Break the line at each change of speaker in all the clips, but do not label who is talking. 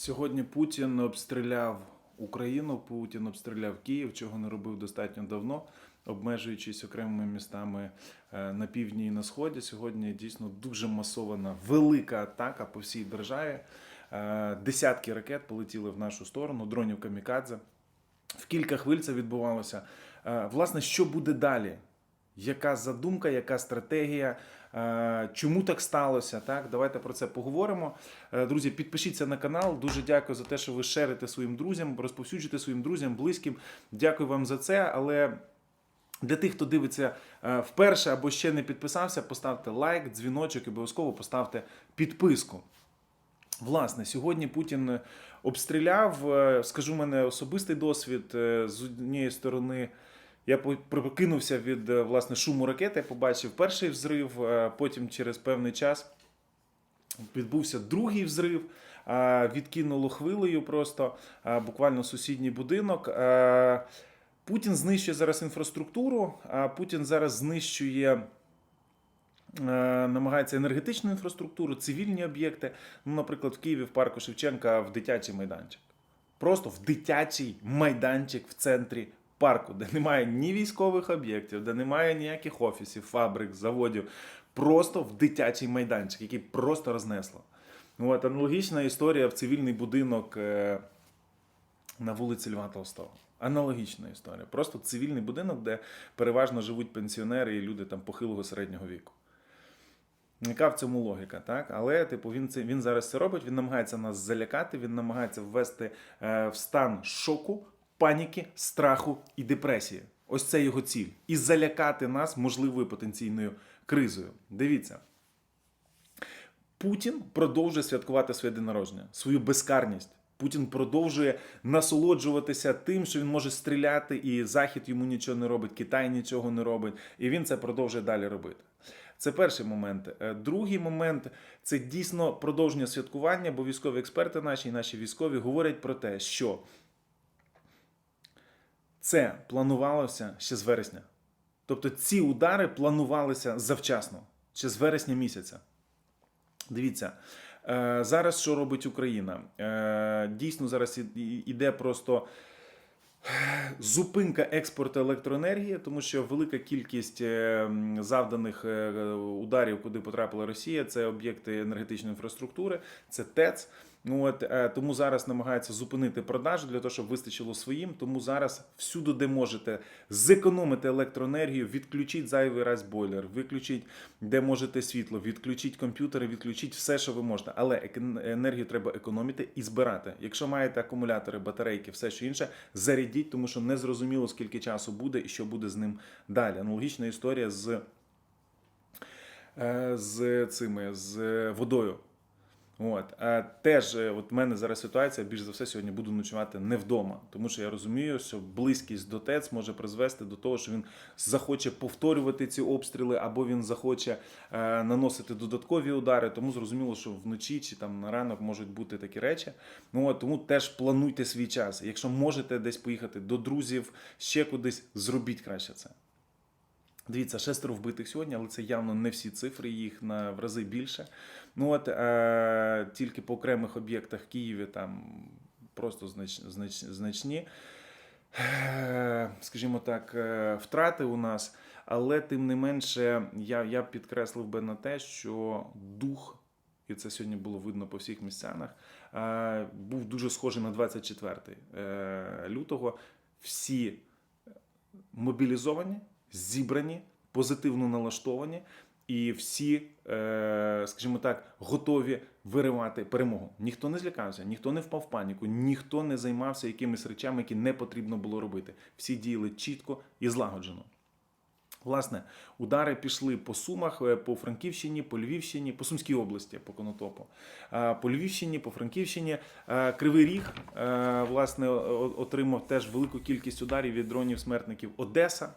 Сьогодні Путін обстріляв Україну, Путін обстріляв Київ, чого не робив достатньо давно, обмежуючись окремими містами е, на півдні і на сході. Сьогодні дійсно дуже масована велика атака по всій державі. Е, Десятки ракет полетіли в нашу сторону, дронів камікадзе. В кілька хвиль це відбувалося. Е, Власне, що буде далі? Яка задумка, яка стратегія? Е, Чому так сталося? Так, давайте про це поговоримо. Е, Друзі, підпишіться на канал. Дуже дякую за те, що ви шерите своїм друзям, розповсюджуєте своїм друзям, близьким. Дякую вам за це. Але для тих, хто дивиться е, вперше або ще не підписався, поставте лайк, дзвіночок і обов'язково поставте підписку. Власне, сьогодні Путін обстріляв. Скажу, мене особистий досвід з однієї сторони. Я прокинувся від е, власне шуму ракети, побачив перший взрив, е, потім через певний час відбувся другий взрив. е, Відкинуло хвилею просто буквально сусідній будинок. Путін знищує зараз інфраструктуру, а Путін зараз знищує. Намагається енергетичну інфраструктуру, цивільні об'єкти. Ну, наприклад, в Києві в парку Шевченка в дитячий майданчик. Просто в дитячий майданчик в центрі парку, де немає ні військових об'єктів, де немає ніяких офісів, фабрик, заводів. Просто в дитячий майданчик, який просто рознесло. От, аналогічна історія в цивільний будинок е, на вулиці Льва Толстого. Аналогічна історія. Просто цивільний будинок, де переважно живуть пенсіонери і люди там похилого середнього віку. Яка в цьому логіка, так? Але типу він це він зараз це робить. Він намагається нас залякати, він намагається ввести е, в стан шоку, паніки, страху і депресії. Ось це його ціль. І залякати нас можливою потенційною кризою. Дивіться. Путін продовжує святкувати своє день народження, свою безкарність. Путін продовжує насолоджуватися тим, що він може стріляти, і Захід йому нічого не робить, Китай нічого не робить, і він це продовжує далі робити. Це перший момент. Е, Другий момент це дійсно продовження святкування, бо військові експерти наші і наші військові говорять про те, що це планувалося ще з вересня. Тобто ці удари планувалися завчасно, ще з вересня місяця. Дивіться, е, зараз що робить Україна? Е, Дійсно, зараз іде просто зупинка експорту електроенергії, тому що велика кількість е, завданих е, ударів, куди потрапила Росія, це об'єкти енергетичної інфраструктури, це ТЕЦ. Ну от е, тому зараз намагаються зупинити продажу для того, щоб вистачило своїм. Тому зараз всюди, де можете, зекономити електроенергію, відключіть зайвий раз бойлер, виключіть, де можете світло, відключіть комп'ютери, відключіть все, що ви можете. Але енергію треба економити і збирати. Якщо маєте акумулятори, батарейки, все що інше, зарядіть, тому що не зрозуміло, скільки часу буде і що буде з ним далі. Аналогічна історія з, е, з цими з водою. От а теж, е, от в мене зараз ситуація більш за все сьогодні буду ночувати не вдома, тому що я розумію, що близькість до ТЕЦ може призвести до того, що він захоче повторювати ці обстріли, або він захоче е, наносити додаткові удари. Тому зрозуміло, що вночі чи там на ранок можуть бути такі речі. Ну от тому теж плануйте свій час. Якщо можете десь поїхати до друзів, ще кудись, зробіть краще це. Дивіться, шестеро вбитих сьогодні, але це явно не всі цифри, їх на в рази більше. Ну от е, тільки по окремих об'єктах в Києві там просто знач, знач, значні, е, скажімо так, е, втрати у нас. Але тим не менше, я, я підкреслив би на те, що дух, і це сьогодні було видно по всіх місцях, е, був дуже схожий на 24 е, лютого. Всі мобілізовані, зібрані, позитивно налаштовані, і всі, е, скажімо так, готові виривати перемогу. Ніхто не злякався, ніхто не впав в паніку, ніхто не займався якимись речами, які не потрібно було робити. Всі діяли чітко і злагоджено. Власне, удари пішли по Сумах, е, по Франківщині, по Львівщині, по Сумській області, по Конотопу, по Львівщині, по Франківщині. Кривий Ріг, е, власне, отримав теж велику кількість ударів від дронів смертників. Одеса,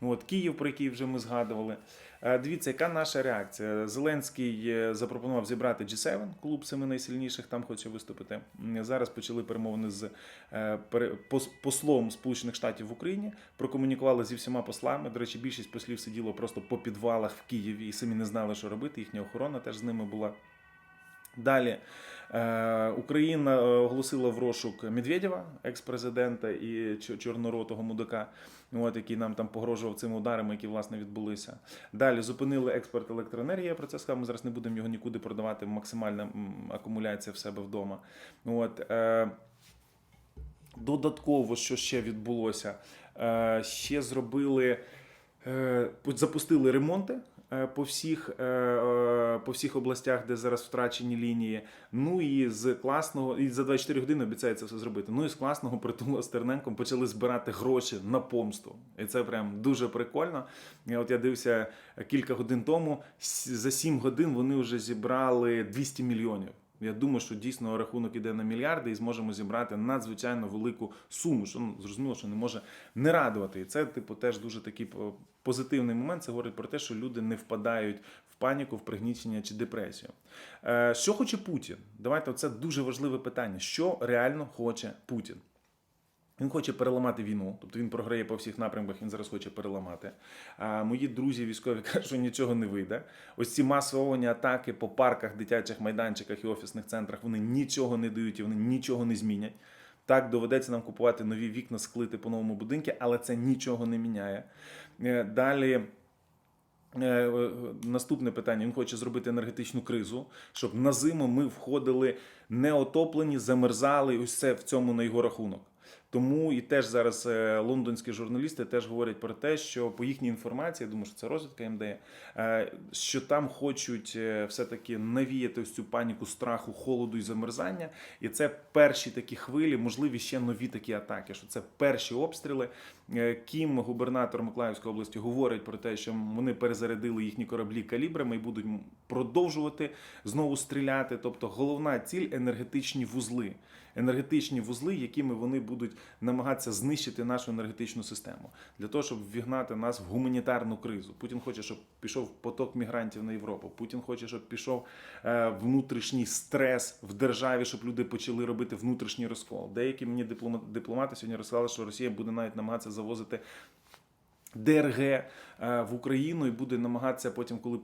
от Київ, про який вже ми згадували. Е, Дивіться, яка наша реакція? Зеленський е, запропонував зібрати G7, клуб семи найсильніших, там хоче виступити. Зараз почали перемовини з е, послом Сполучених Штатів в Україні. Прокомунікували зі всіма послами. До речі, більшість послів сиділо просто по підвалах в Києві і самі не знали, що робити. Їхня охорона теж з ними була. Далі Україна е, оголосила в розшук Медведєва, екс-президента і чорноротого мудака, от, який нам там погрожував цими ударами, які власне відбулися. Далі зупинили експорт електроенергії. Я про це сказав. Ми зараз не будемо його нікуди продавати. Максимальна акумуляція в себе вдома. От, е, Додатково, що ще відбулося, е, ще зробили, е, запустили ремонти е, по всіх, е, е, по всіх областях, де зараз втрачені лінії. Ну і з класного, і за 24 години обіцяється все зробити. Ну і з класного притулу Стерненком почали збирати гроші на помсту. І це прям дуже прикольно. От я дивився кілька годин тому. За 7 годин вони вже зібрали 200 мільйонів. Я думаю, що дійсно рахунок іде на мільярди і зможемо зібрати надзвичайно велику суму, що ну, зрозуміло, що не може не радувати. І це, типу, теж дуже такий позитивний момент. Це говорить про те, що люди не впадають в паніку, в пригнічення чи депресію. Е, що хоче Путін? Давайте це дуже важливе питання. Що реально хоче Путін? Він хоче переламати війну, тобто він програє по всіх напрямках, він зараз хоче переламати. А мої друзі військові кажуть, що нічого не вийде. Ось ці масовані атаки по парках, дитячих майданчиках і офісних центрах вони нічого не дають і вони нічого не змінять. Так, доведеться нам купувати нові вікна, склити по новому будинку, але це нічого не міняє. Е, Далі. Е, е, Наступне питання: він хоче зробити енергетичну кризу, щоб на зиму ми входили неотоплені, замерзали. Це в цьому на його рахунок. Тому і теж зараз е, лондонські журналісти теж говорять про те, що по їхній інформації, я думаю, що це розвідка МД, е, що там хочуть е, все-таки навіяти ось цю паніку страху, холоду і замерзання. І це перші такі хвилі, можливі ще нові такі атаки. Що це перші обстріли. Кім, губернатор Миколаївської області, говорить про те, що вони перезарядили їхні кораблі калібрами і будуть продовжувати знову стріляти. Тобто, головна ціль енергетичні вузли. Енергетичні вузли, якими вони будуть намагатися знищити нашу енергетичну систему для того, щоб ввігнати нас в гуманітарну кризу. Путін хоче, щоб пішов поток мігрантів на Європу. Путін хоче, щоб пішов е, внутрішній стрес в державі, щоб люди почали робити внутрішній розкол. Деякі мені диплома- дипломати сьогодні розказали, що Росія буде навіть намагатися завозити. ДРГ е, в Україну і буде намагатися потім, коли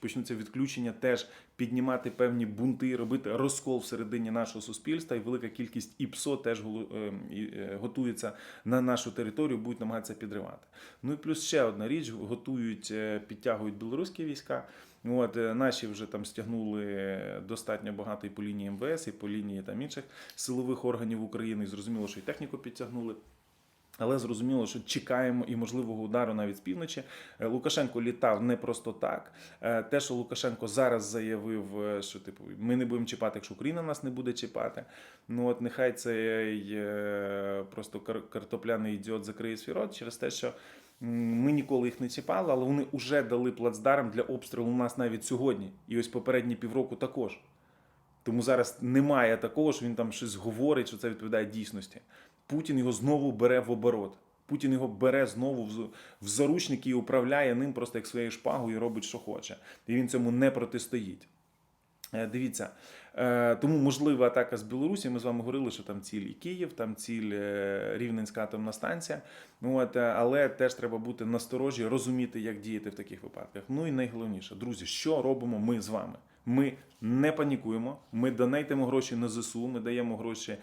почнуться відключення, теж піднімати певні бунти, робити розкол всередині нашого суспільства. І велика кількість ІПСО теж е, е, готується на нашу територію, будуть намагатися підривати. Ну і плюс ще одна річ: готують, підтягують білоруські війська. От наші вже там стягнули достатньо багато і по лінії МВС, і по лінії там інших силових органів України. І зрозуміло, що і техніку підтягнули. Але зрозуміло, що чекаємо і можливого удару навіть з півночі. Е, Лукашенко літав не просто так. Е, Те, що Лукашенко зараз заявив, е, що типу ми не будемо чіпати, якщо Україна нас не буде чіпати. Ну от нехай цей просто кар- картопляний ідіот закриє свій рот через те, що. Ми ніколи їх не чіпали, але вони вже дали плацдарм для обстрілу у нас навіть сьогодні. І ось попередні півроку також. Тому зараз немає такого, що він там щось говорить, що це відповідає дійсності. Путін його знову бере в оборот. Путін його бере знову в, заручники і управляє ним просто як своєю шпагою робить, що хоче. І він цьому не протистоїть. Е, Дивіться, е, тому можлива атака з Білорусі. Ми з вами говорили, що там ціль і Київ, там ціль е, Рівненська атомна станція. От, але теж треба бути насторожі, розуміти, як діяти в таких випадках. Ну і найголовніше, друзі, що робимо ми з вами? Ми не панікуємо, ми донейтимо гроші на ЗСУ, ми даємо гроші.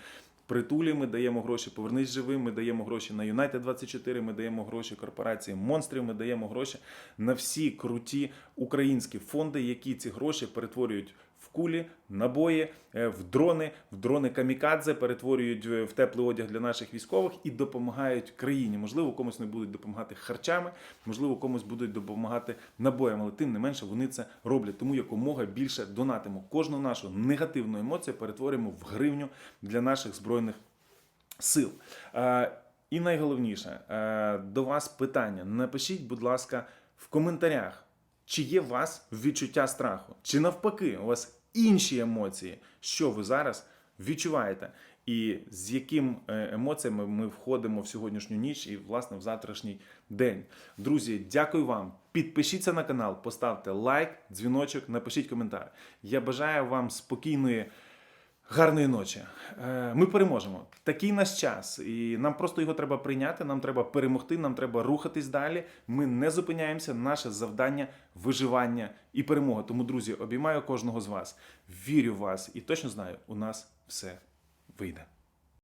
Притулі ми даємо гроші Повернись живим. Ми даємо гроші на Юнайтед 24 Ми даємо гроші корпорації монстрів. Ми даємо гроші на всі круті українські фонди, які ці гроші перетворюють кулі, набої, е, в дрони, в дрони камікадзе, перетворюють е, в теплий одяг для наших військових і допомагають країні. Можливо, комусь не будуть допомагати харчами, можливо, комусь будуть допомагати набоями, але тим не менше вони це роблять. Тому якомога більше донатимо. Кожну нашу негативну емоцію перетворюємо в гривню для наших збройних сил. Е, І найголовніше до вас питання. Напишіть, будь ласка, в коментарях, чи є у вас відчуття страху, чи навпаки, у вас інші емоції, що ви зараз відчуваєте, і з яким е, емоціями ми входимо в сьогоднішню ніч і, власне, в завтрашній день. Друзі, дякую вам. Підпишіться на канал, поставте лайк, дзвіночок, напишіть коментар. Я бажаю вам спокійної Гарної ночі. Е, Ми переможемо. Такий наш час, і нам просто його треба прийняти. Нам треба перемогти. Нам треба рухатись далі. Ми не зупиняємося. Наше завдання виживання і перемога. Тому, друзі, обіймаю кожного з вас. Вірю в вас і точно знаю, у нас все вийде.